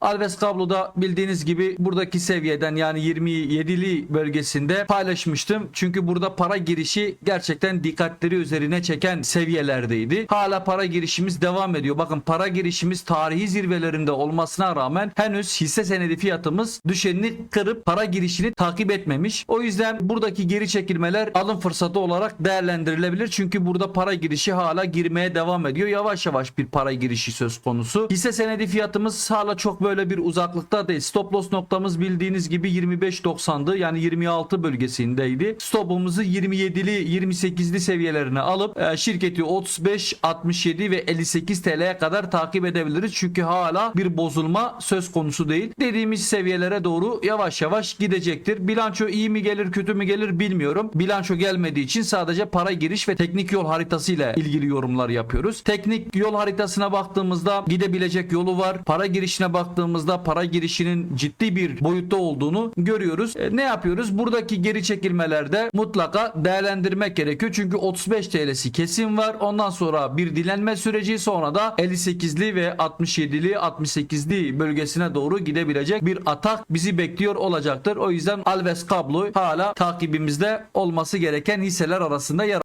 Alves kabloda bildiğiniz gibi buradaki seviyeden yani 27'li bölgesinde paylaşmıştım. Çünkü burada para girişi gerçekten dikkatleri üzerine çeken seviyelerdeydi. Hala para girişimiz devam ediyor. Bakın para girişimiz tarihi zirvelerinde olmasına rağmen henüz hisse senedi fiyatımız düşenini kırıp para girişini takip etmemiş. O yüzden buradaki geri çekilmeler alım fırsatı olarak değerlendirilebilir. Çünkü burada para girişi hala girmeye devam ediyor. Yavaş yavaş bir para girişi söz konusu. Hisse senedi fiyatımız hala çok böyle bir uzaklıkta değil. Stop loss noktamız bildiğiniz gibi 25.90'dı. Yani 26 bölgesindeydi. Stopumuzu 27'li 28'li seviyelerine alıp e, şirketi 35, 67 ve 58 TL'ye kadar takip edebiliriz. Çünkü hala bir bozulma söz konusu değil. Dediğimiz seviyelere doğru yavaş yavaş gidecektir. Bilanço iyi mi gelir kötü mü gelir bilmiyorum. Bilanço gelmediği için sadece para giriş ve teknik yol haritası ile ilgili yorumlar yapıyoruz. Teknik yol haritasına baktığımızda gidebilecek yolu var. Para girişine baktığımızda para girişinin ciddi bir boyutta olduğunu görüyoruz. E, ne yapıyoruz? Buradaki geri çekilmelerde mutlaka değerlendirmek gerekiyor. Çünkü 35 TL'si kesin var. Ondan sonra bir dilenme süreci sonra da 58'li ve 67'li 68'li bölgesine doğru gidebilecek bir atak bizi bekliyor olacaktır. O yüzden Alves kablo hala takibimizde olması gereken hisseler arasında yer